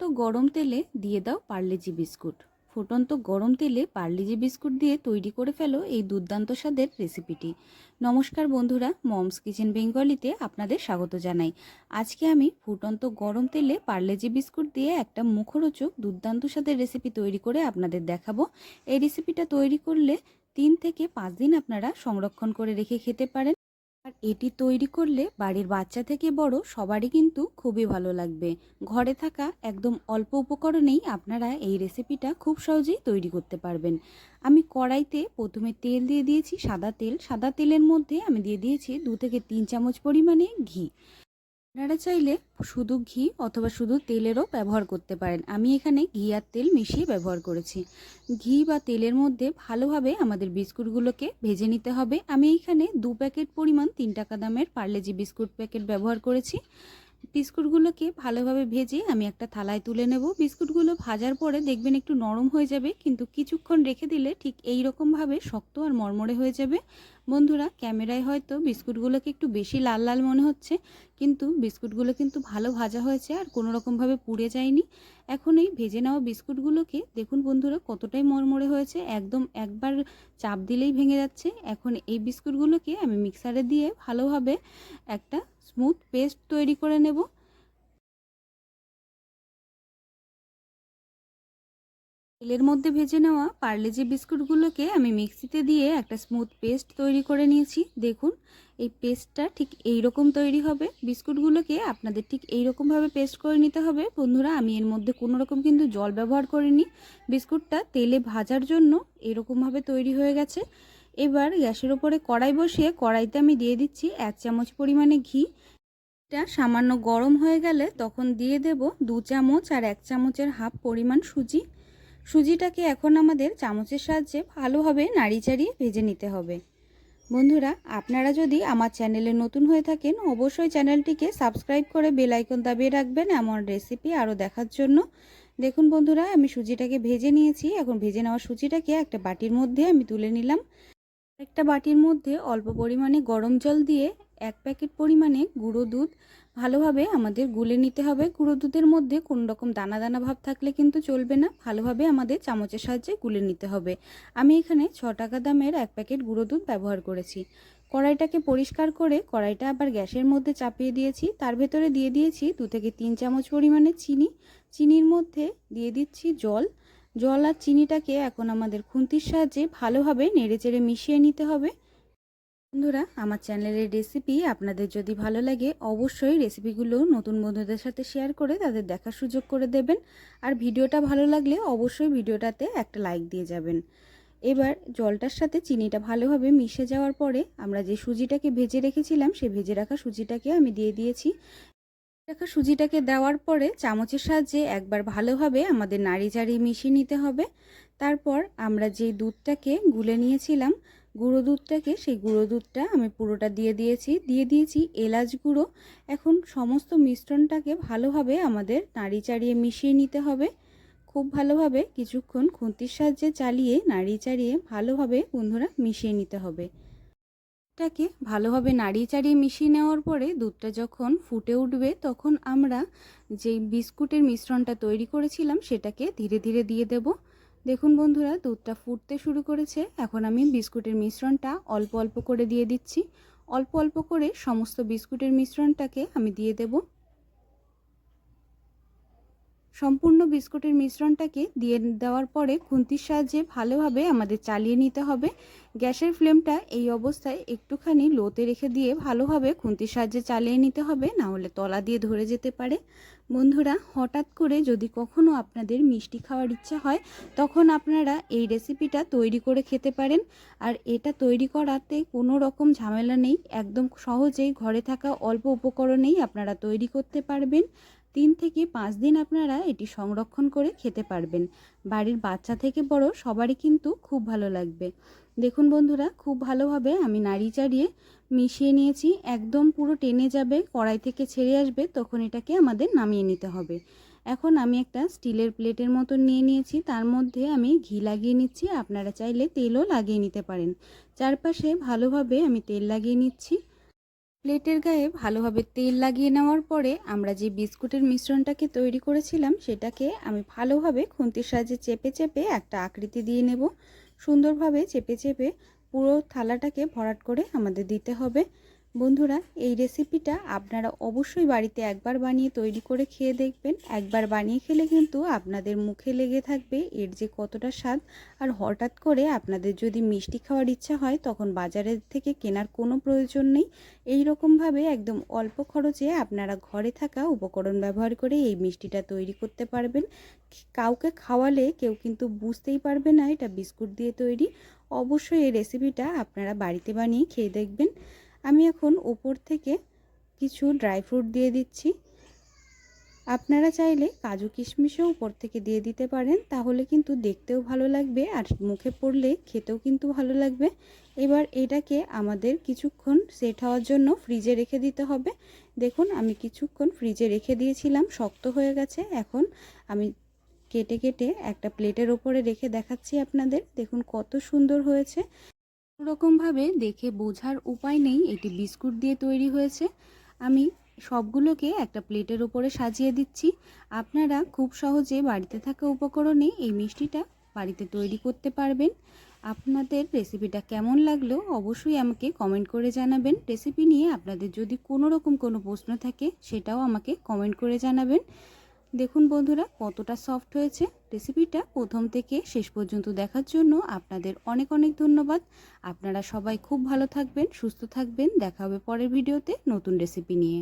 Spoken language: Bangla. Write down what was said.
ফুটন্ত গরম তেলে দিয়ে দাও পার্লেজি বিস্কুট। ফুটন্ত গরম তেলে পার্লেজি বিস্কুট দিয়ে তৈরি করে ফেলো এই দুর্দান্ত স্বাদের রেসিপিটি। নমস্কার বন্ধুরা, মমস কিচেন বেঙ্গলিতে আপনাদের স্বাগত জানাই। আজকে আমি ফুটন্ত গরম তেলে পার্লেজি বিস্কুট দিয়ে একটা মুখরোচক দুর্দান্ত স্বাদের রেসিপি তৈরি করে আপনাদের দেখাবো। এই রেসিপিটা তৈরি করলে তিন থেকে পাঁচ দিন আপনারা সংরক্ষণ করে রেখে খেতে পারেন। আর এটি তৈরি করলে বাড়ির বাচ্চা থেকে বড় সবারই কিন্তু খুবই ভালো লাগবে। ঘরে থাকা একদম অল্প উপকরণেই আপনারা এই রেসিপিটা খুব সহজেই তৈরি করতে পারবেন। আমি কড়াইতে প্রথমে তেল দিয়ে দিয়েছি সাদা তেল। সাদা তেলের মধ্যে আমি দিয়ে দিয়েছি দু থেকে তিন চামচ পরিমাণে ঘি। আপনারা চাইলে শুধু ঘি অথবা শুধু তেলেরও ব্যবহার করতে পারেন। আমি এখানে ঘি আর তেল মিশিয়ে ব্যবহার করেছি। ঘি বা তেলের মধ্যে ভালোভাবে আমাদের বিস্কুটগুলোকে ভেজে নিতে হবে। আমি এখানে দু প্যাকেট পরিমাণ তিন টাকা দামের পার্লেজি বিস্কুট প্যাকেট ব্যবহার করেছি। বিস্কুটগুলোকে ভালোভাবে ভেজে আমি একটা থালায় তুলে নেব। বিস্কুটগুলো ভাজার পরে দেখবেন একটু নরম হয়ে যাবে, কিন্তু কিছুক্ষণ রেখে দিলে ঠিক এই রকমভাবে শক্ত আর মরমরে হয়ে যাবে। বন্ধুরা, ক্যামেরায় হয়তো বিস্কুটগুলোকে একটু বেশি লাল লাল মনে হচ্ছে, কিন্তু বিস্কুটগুলো কিন্তু ভালো ভাজা হয়েছে আর কোনো রকমভাবে পুড়ে যায়নি। এখন এই ভেজে নেওয়া বিস্কুটগুলোকে দেখুন বন্ধুরা, কতটাই মরমরে হয়েছে, একদম একবার চাপ দিলেই ভেঙে যাচ্ছে। এখন এই বিস্কুটগুলোকে আমি মিক্সারে দিয়ে ভালোভাবে একটা স্মুথ পেস্ট তৈরি করে নেব। তেলের মধ্যে ভেজে নেওয়া পার্লেজি বিস্কুটগুলোকে আমি মিক্সিতে দিয়ে একটা স্মুথ পেস্ট তৈরি করে নিয়েছি। দেখুন, এই পেস্টটা ঠিক এই রকম তৈরি হবে। বিস্কুটগুলোকে আপনাদের ঠিক এই রকমভাবে পেস্ট করে নিতে হবে। বন্ধুরা, আমি এর মধ্যে কোনো রকম কিন্তু জল ব্যবহার করিনি। বিস্কুটটা তেলে ভাজার জন্য এরকমভাবে তৈরি হয়ে গেছে। এবার গ্যাসের ওপরে কড়াই বসিয়ে কড়াইতে আমি দিয়ে দিচ্ছি এক চামচ পরিমাণে ঘি। এটা সামান্য গরম হয়ে গেলে তখন দিয়ে দেব দু চামচ আর এক চামচের হাফ পরিমাণ সুজি। সুজিটাকে এখন আমাদের চামচের সাহায্যে ভালোভাবে নাড়ি চাড়িয়ে ভেজে নিতে হবে। বন্ধুরা, আপনারা যদি আমার চ্যানেলে নতুন হয়ে থাকেন, অবশ্যই চ্যানেলটিকে সাবস্ক্রাইব করে বেল আইকন দাবিয়ে রাখবেন। এমন রেসিপি আরও দেখার জন্য। দেখুন বন্ধুরা, আমি সুজিটাকে ভেজে নিয়েছি। এখন ভেজে নেওয়া সুজিটাকে একটা বাটির মধ্যে আমি তুলে নিলাম। একটা বাটির মধ্যে অল্প পরিমাণে গরম জল দিয়ে এক প্যাকেট পরিমাণে গুঁড়ো দুধ ভালোভাবে আমাদের গুলে নিতে হবে। গুঁড়ো দুধের মধ্যে কোনো রকম দানা দানা ভাব থাকলে কিন্তু চলবে না। ভালোভাবে আমাদের চামচের সাহায্যে গুলে নিতে হবে। আমি এখানে ছ টাকা দামের এক প্যাকেট গুঁড়ো দুধ ব্যবহার করেছি। কড়াইটাকে পরিষ্কার করে কড়াইটা আবার গ্যাসের মধ্যে চাপিয়ে দিয়েছি। তার ভেতরে দিয়ে দিয়েছি দু থেকে তিন চামচ পরিমাণে চিনি। চিনির মধ্যে দিয়ে দিচ্ছি জল। জল আর চিনিটাকে এখন আমাদের খুন্তির সাহায্যে ভালোভাবে নেড়েচেড়ে মিশিয়ে নিতে হবে। বন্ধুরা, আমার চ্যানেলের রেসিপি আপনাদের যদি ভালো লাগে, অবশ্যই রেসিপিগুলো নতুন বন্ধুদের সাথে শেয়ার করে তাদের দেখার সুযোগ করে দেবেন। আর ভিডিওটা ভালো লাগলে অবশ্যই ভিডিওটাতে একটা লাইক দিয়ে যাবেন। এবার জলটার সাথে চিনিটা ভালোভাবে মিশে যাওয়ার পরে আমরা যে সুজিটাকে ভেজে রেখেছিলাম, সে ভেজে রাখা সুজিটাকে আমি দিয়ে দিয়েছি। রাখা সুজিটাকে দেওয়ার পরে চামচের সাহায্যে একবার ভালোভাবে আমাদের নাড়ি চাড়িয়ে মিশিয়ে নিতে হবে। তারপর আমরা যে দুধটাকে গুলে নিয়েছিলাম, গুঁড়ো দুধটাকে সেই গুঁড়ো দুধটা আমি পুরোটা দিয়ে দিয়েছি। দিয়ে দিয়েছি এলাচ গুঁড়ো। এখন সমস্ত মিশ্রণটাকে ভালোভাবে আমাদের নাড়ি চাড়িয়ে মিশিয়ে নিতে হবে। খুব ভালোভাবে কিছুক্ষণ খুন্তির সাহায্যে চালিয়ে নাড়ি চাড়িয়ে ভালোভাবে বন্ধুরা মিশিয়ে নিতে হবে। দুধটাকে ভালোভাবে নাড়িয়ে চাড়িয়ে মিশিয়ে নেওয়ার পরে দুধটা যখন ফুটে উঠবে, তখন আমরা যেই বিস্কুটের মিশ্রণটা তৈরি করেছিলাম, সেটাকে ধীরে ধীরে দিয়ে দেব। দেখুন বন্ধুরা, দুধটা ফুটতে শুরু করেছে। এখন আমি বিস্কুটের মিশ্রণটা অল্প অল্প করে দিয়ে দিচ্ছি। অল্প অল্প করে সমস্ত বিস্কুটের মিশ্রণটাকে আমি দিয়ে দেবো। সম্পূর্ণ বিস্কুটের মিশ্রণটাকে দিয়ে দেওয়ার পরে খুন্তির সাহায্যে ভালোভাবে আমাদের চালিয়ে নিতে হবে। গ্যাসের ফ্লেমটা এই অবস্থায় একটুখানি লোতে রেখে দিয়ে ভালোভাবে খুন্তির সাহায্যে চালিয়ে নিতে হবে না হলে তলা দিয়ে ধরে যেতে পারে। বন্ধুরা, হঠাৎ করে যদি কখনো আপনাদের মিষ্টি খাওয়ার ইচ্ছা হয়, তখন আপনারা এই রেসিপিটা তৈরি করে খেতে পারেন। আর এটা তৈরি করাতে কোনো রকম ঝামেলা নেই, একদম সহজেই ঘরে থাকা অল্প উপকরণেই আপনারা তৈরি করতে পারবেন। তিন থেকে পাঁচ দিন আপনারা এটি সংরক্ষণ করে খেতে পারবেন। বাড়ির বাচ্চা থেকে বড় সবারই কিন্তু খুব ভালো লাগবে। দেখুন বন্ধুরা, খুব ভালোভাবে আমি নাড়ি চাড়িয়ে মিশিয়ে নিয়েছি। একদম পুরো টেনে যাবে, কড়াই থেকে ছেড়ে আসবে, তখন এটাকে আমাদের নামিয়ে নিতে হবে। এখন আমি একটা স্টিলের প্লেটের মতো নিয়ে নিয়েছি। তার মধ্যে আমি ঘি লাগিয়ে নিচ্ছি। আপনারা চাইলে তেলও লাগিয়ে নিতে পারেন। চারপাশে ভালোভাবে আমি তেল লাগিয়ে নিচ্ছি। প্লেটের গায়ে ভালোভাবে তেল লাগিয়ে নেওয়ার পরে আমরা যে বিস্কুটের মিশ্রণটাকে তৈরি করেছিলাম, সেটাকে আমি ভালোভাবে খুন্তির সাহায্যে চেপে চেপে একটা আকৃতি দিয়ে নেব। সুন্দরভাবে চেপে চেপে পুরো থালাটাকে ভরাট করে আমাদের দিতে হবে। বন্ধুরা, এই রেসিপিটা আপনারা অবশ্যই বাড়িতে একবার বানিয়ে তৈরি করে খেয়ে দেখবেন। একবার বানিয়ে খেলে কিন্তু আপনাদের মুখে লেগে থাকবে, এর যে কতটা স্বাদ। আর হঠাৎ করে আপনাদের যদি মিষ্টি খাওয়ার ইচ্ছা হয়, তখন বাজারের থেকে কেনার কোনো প্রয়োজন নেই। এই রকমভাবে একদম অল্প খরচে আপনারা ঘরে থাকা উপকরণ ব্যবহার করে এই মিষ্টিটা তৈরি করতে পারবেন। কাউকে খাওয়ালে কেউ কিন্তু বুঝতেই পারবে না এটা বিস্কুট দিয়ে তৈরি। অবশ্যই এই রেসিপিটা আপনারা বাড়িতে বানিয়ে খেয়ে দেখবেন। আমি এখন ওপর থেকে কিছু ড্রাই ফ্রুট দিয়ে দিচ্ছি। আপনারা চাইলে কাজু কিশমিশও উপর থেকে দিয়ে দিতে পারেন, তাহলে কিন্তু দেখতেও ভালো লাগবে আর মুখে পড়লে খেতেও কিন্তু ভালো লাগবে। এবার এটাকে আমাদের কিছুক্ষণ সেট হওয়ার জন্য ফ্রিজে রেখে দিতে হবে। দেখুন, আমি কিছুক্ষণ ফ্রিজে রেখে দিয়েছিলাম, শক্ত হয়ে গেছে। এখন আমি কেটে কেটে একটা প্লেটের ওপরে রেখে দেখাচ্ছি আপনাদের। দেখুন, কত সুন্দর হয়েছে। রকমভাবে দেখে বোঝার উপায় নেই এটি বিস্কুট দিয়ে তৈরি হয়েছে। আমি সবগুলোকে একটা প্লেটের উপরে সাজিয়ে দিচ্ছি। আপনারা খুব সহজে বাড়িতে থাকা উপকরণে এই মিষ্টিটা বাড়িতে তৈরি করতে পারবেন। আপনাদের রেসিপিটা কেমন লাগল অবশ্যই আমাকে কমেন্ট করে জানাবেন। রেসিপি নিয়ে আপনাদের যদি কোনো রকম কোনো প্রশ্ন থাকে, সেটাও আমাকে কমেন্ট করে জানাবেন। দেখুন বন্ধুরা, কতটা সফট হয়েছে। রেসিপিটা প্রথম থেকে শেষ পর্যন্ত দেখার জন্য আপনাদের অনেক অনেক ধন্যবাদ। আপনারা সবাই খুব ভালো থাকবেন, সুস্থ থাকবেন। দেখা হবে পরের ভিডিওতে নতুন রেসিপি নিয়ে।